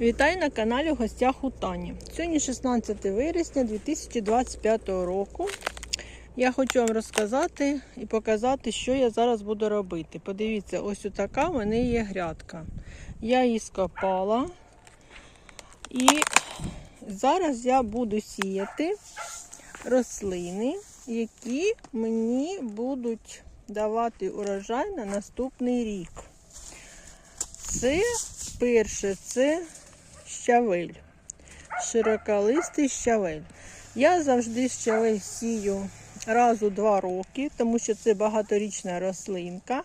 Вітаю на каналі в гостях у Тані. Сьогодні 16 вересня 2025 року. Я хочу вам розказати і показати, що я зараз буду робити. Подивіться, ось така в мене є грядка. Я її скопала. І зараз я буду сіяти рослини, які мені будуть давати урожай на наступний рік. Це перше, це щавель. Широколистий щавель. Я завжди щавель сію раз у два роки, тому що це багаторічна рослинка.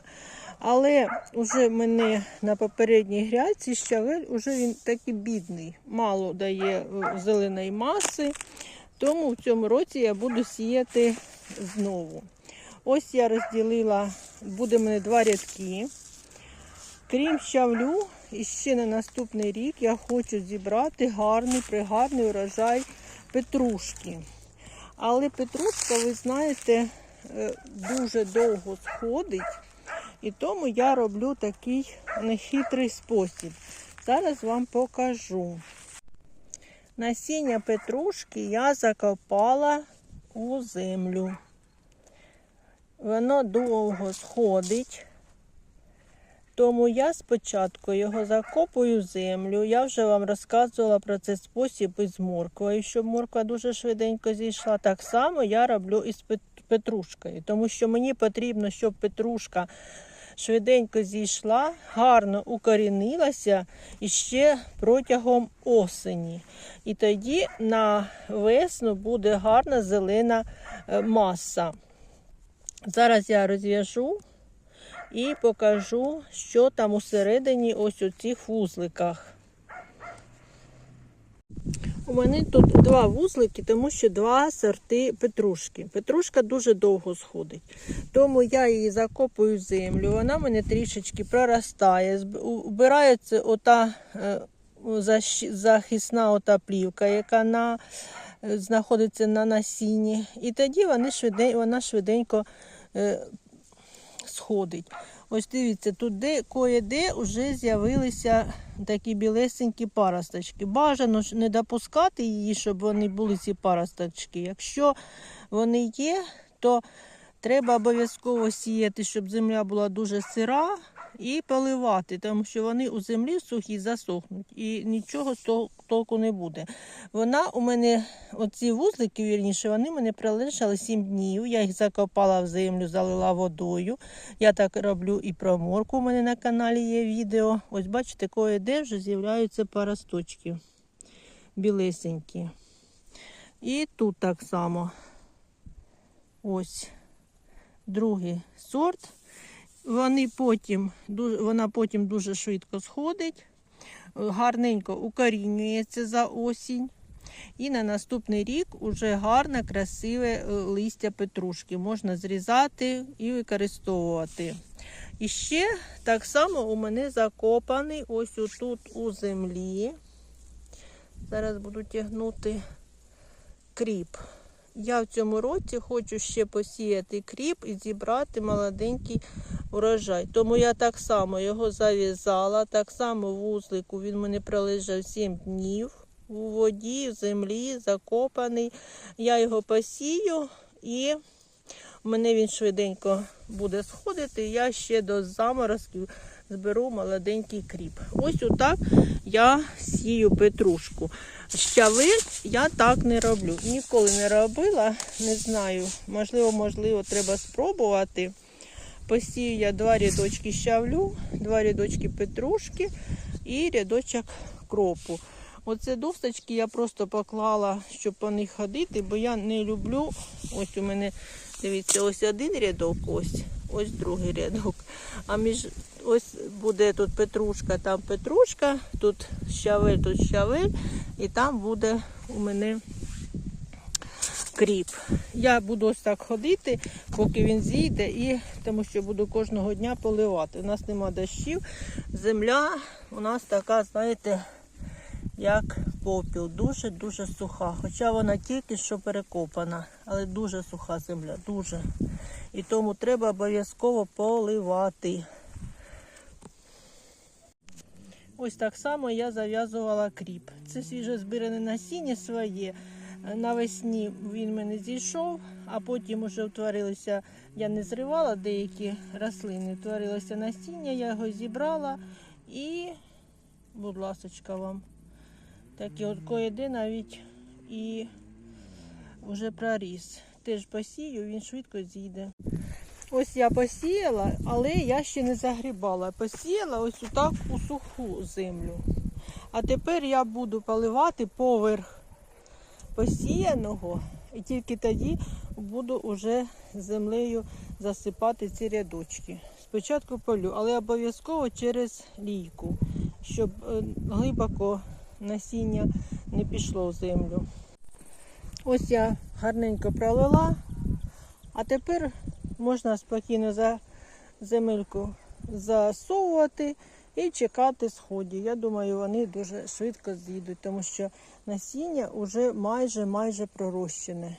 Але вже мене на попередній грядці щавель уже він такий бідний, мало дає е, зеленої маси. Тому в цьому році я буду сіяти знову. Ось я розділила, буде мене два рядки. Крім щавлю, і ще на наступний рік я хочу зібрати гарний, пригарний урожай петрушки. Але петрушка, ви знаєте, е, дуже довго сходить, і тому я роблю такий нехитрий спосіб. Зараз вам покажу. Насіння петрушки я закопала у землю. Воно довго сходить. Тому я спочатку його закопую в землю. Я вже вам розказувала про цей спосіб із морквою, щоб морква дуже швиденько зійшла. Так само я роблю із петрушкою, тому що мені потрібно, щоб петрушка швиденько зійшла, гарно укорінилася і ще протягом осені. І тоді на весну буде гарна зелена е, маса. Зараз я розв'яжу і покажу, що там усередині ось у цих вузликах. У мене тут два вузлики, тому що два сорти петрушки. Петрушка дуже довго сходить. Тому я її закопую в землю, вона мене трішечки проростає. Убирається ота е, захисна ота плівка, яка на, е, знаходиться на насінні. І тоді вона швиденько е, сходить. Ось дивіться, тут де кое-де вже з'явилися такі білесенькі паросточки. Бажано не допускати її, щоб вони були ці паросточки. Якщо вони є, то треба обов'язково сіяти, щоб земля була дуже сира, і поливати, тому що вони у землі сухі засохнуть і нічого з толку не буде. Вона у мене, оці вузлики, вірніше, вони мене пролежали 7 днів. Я їх закопала в землю, залила водою. Я так роблю і про морку. У мене на каналі є відео. Ось бачите, кое-де вже з'являються паросточки білесенькі. І тут так само. Ось другий сорт. Вони потім, вона потім дуже швидко сходить, гарненько укорінюється за осінь. І на наступний рік уже гарне, красиве е, листя петрушки можна зрізати і використовувати. І ще так само у мене закопаний ось тут у землі. Зараз буду тягнути кріп. Я в цьому році хочу ще посіяти кріп і зібрати молоденький урожай. Тому я так само його зав'язала, так само в вузлику він в мене пролежав 7 днів у воді, в землі, закопаний. Я його посію і в мене він швиденько буде сходити. Я ще до заморозків зберу молоденький кріп. Ось отак я сію петрушку. Щавель я так не роблю. Ніколи не робила, не знаю. Можливо, можливо, треба спробувати. Посію я два рядочки щавлю, два рядочки петрушки і рядочок кропу. Оце досточки я просто поклала, щоб по них ходити, бо я не люблю. Ось у мене, дивіться, ось один рядок, ось, ось другий рядок. А між ось буде тут петрушка, там петрушка, тут щавель, тут щавель, і там буде у мене кріп. Я буду ось так ходити, поки він зійде, і тому що буду кожного дня поливати. У нас нема дощів. Земля у нас така, знаєте, як попіл, дуже-дуже суха. Хоча вона тільки що перекопана, але дуже суха земля, дуже. І тому треба обов'язково поливати. Ось так само я зав'язувала кріп. Це свіже збиране насіння своє. Навесні він мене зійшов, а потім вже утворилися, я не зривала деякі рослини, утворилося насіння, я його зібрала і, будь ласочка вам, такі от коїди навіть і вже проріс. Теж посію, він швидко зійде. Ось я посіяла, але я ще не загрібала. Посіяла ось отак у суху землю. А тепер я буду поливати поверх посіяного, і тільки тоді буду уже землею засипати ці рядочки. Спочатку полю, але обов'язково через лійку, щоб е, глибоко насіння не пішло в землю. Ось я гарненько пролила, а тепер можна спокійно за земельку засовувати і чекати сходів. Я думаю, вони дуже швидко з'їдуть, тому що насіння вже майже майже пророщене.